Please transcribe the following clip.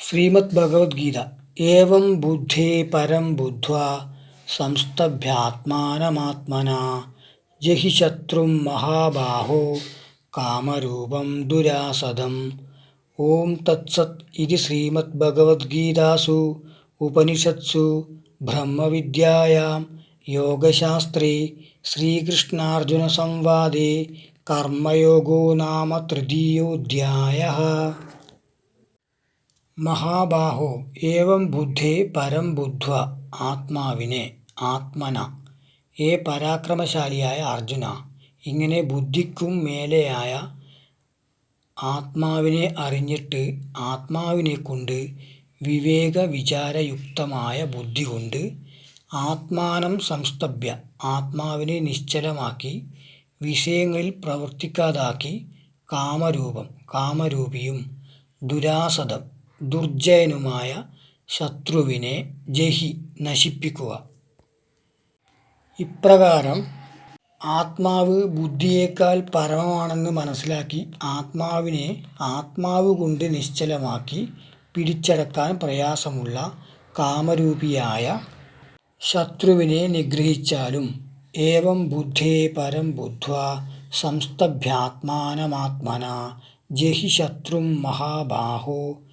ശ്രീമദ് ഭഗവത്ഗീത. ഏവം ബുദ്ധേ പരം ബുദ്ധ്വ സംസ്തഭ്യാത്മാനമാത്മന. ജഹി ശത്രും മഹാബാഹോ കാമരൂപം ദുരാസദം. ഓം തത്സത് ഇതി ശ്രീമദ്ഭഗവത്ഗീതാസു ഉപനിഷത്സു ബ്രഹ്മവിദ്യായാം യോഗശാസ്ത്രേ ശ്രീകൃഷ്ണാർജുനസംവാദേ കർമ്മയോഗോ നാമ തൃതീയോധ്യായः. മഹാബാഹോ ഏവം ബുദ്ധേ പരം ബുദ്ധ്വ ആത്മാവിനെ ആത്മന. ഏ പരാക്രമശാലിയായ അർജുന ഇങ്ങനെ ബുദ്ധിക്കും മേലെയായ ആത്മാവിനെ അറിഞ്ഞിട്ട് ആത്മാവിനെ കൊണ്ട് വിവേക വിചാരയുക്തമായ ബുദ്ധി കൊണ്ട് ആത്മാനം സംസ്തഭ്യ ആത്മാവിനെ നിശ്ചലമാക്കി വിഷയങ്ങളിൽ പ്രവർത്തിക്കാതാക്കി കാമരൂപം കാമരൂപിയും ദുരാസദം. ദുർജയനുമായ ശത്രുവിനെ ജഹി നശിപ്പിക്കുക. ഇപ്രകാരം ആത്മാവ് ബുദ്ധിയേക്കാൾ പരമമാണെന്ന് മനസ്സിലാക്കി ആത്മാവിനെ ആത്മാവ് കൊണ്ട് നിശ്ചലമാക്കി പിടിച്ചടക്കാൻ പ്രയാസമുള്ള കാമരൂപിയായ ശത്രുവിനെ നിഗ്രഹിച്ചാലും ഏവം ബുദ്ധേ പരം ബുദ്ധ്വ സംസ്തഭ്യാത്മാനമാത്മന ജഹി ശത്രും മഹാബാഹോ